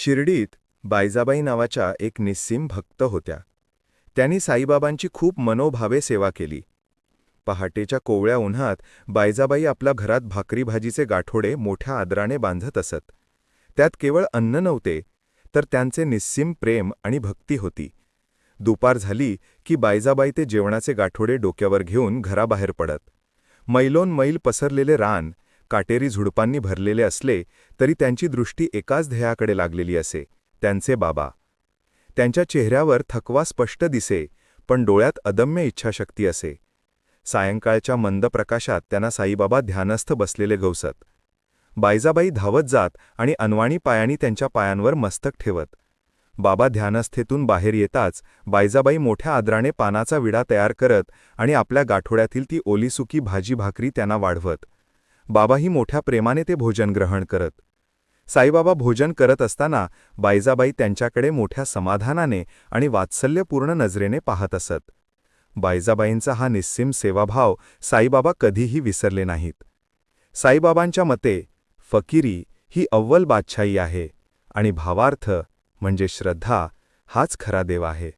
शिर्डीत बायजाबाई नावाच्या एक निस्सीम भक्त होत्या. त्यांनी साईबाबांची खूप मनोभावे सेवा केली. पहाटेच्या कोवळ्या उन्हात बायजाबाई आपल्या घरात भाकरी भाजीचे गाठोडे मोठ्या आदराने बांधत असत. त्यात केवळ अन्न नव्हते तर त्यांचे निस्सीम प्रेम आणि भक्ती होती. दुपार झाली की बायजाबाई ते जेवणाचे गाठोडे डोक्यावर घेऊन घराबाहेर पडत. मैलोन मैल पसरलेले रान काटेरी झुडपांनी भरलेले असले तरी त्यांची दृष्टी एकाच ध्येयाकडे लागलेली असे. त्यांचे बाबा. त्यांच्या चेहऱ्यावर थकवा स्पष्ट दिसे पण डोळ्यात अदम्य इच्छाशक्ती असे. सायंकाळच्या मंद प्रकाशात त्यांना साईबाबा ध्यानस्थ बसलेले गवसत बायजाबाई धावत जात आणि अनवाणी पायांनी त्यांच्या पायांवर मस्तक ठेवत. बाबा ध्यानस्थेतून बाहेर येताच बायजाबाई मोठ्या आदराने पानाचा विडा तयार करत आणि आपल्या गाठोड्यातील ती ओलीसुकी भाजी भाकरी त्यांना वाढवत. बाबाही मोठ्या प्रेमाने ते भोजन ग्रहण करत. साईबाबा भोजन करत असताना बायजाबाई त्यांच्याकडे मोठ्या समाधानाने आणि वात्सल्यपूर्ण नजरेने पाहत असत. बायजाबाईंचा हा निस्सीम सेवाभाव साईबाबा कधीही विसरले नाहीत. साईबाबांच्या मते फकीरी ही अव्वल बादशाही आहे आणि भावार्थ म्हणजे श्रद्धा हाच खरा देव आहे.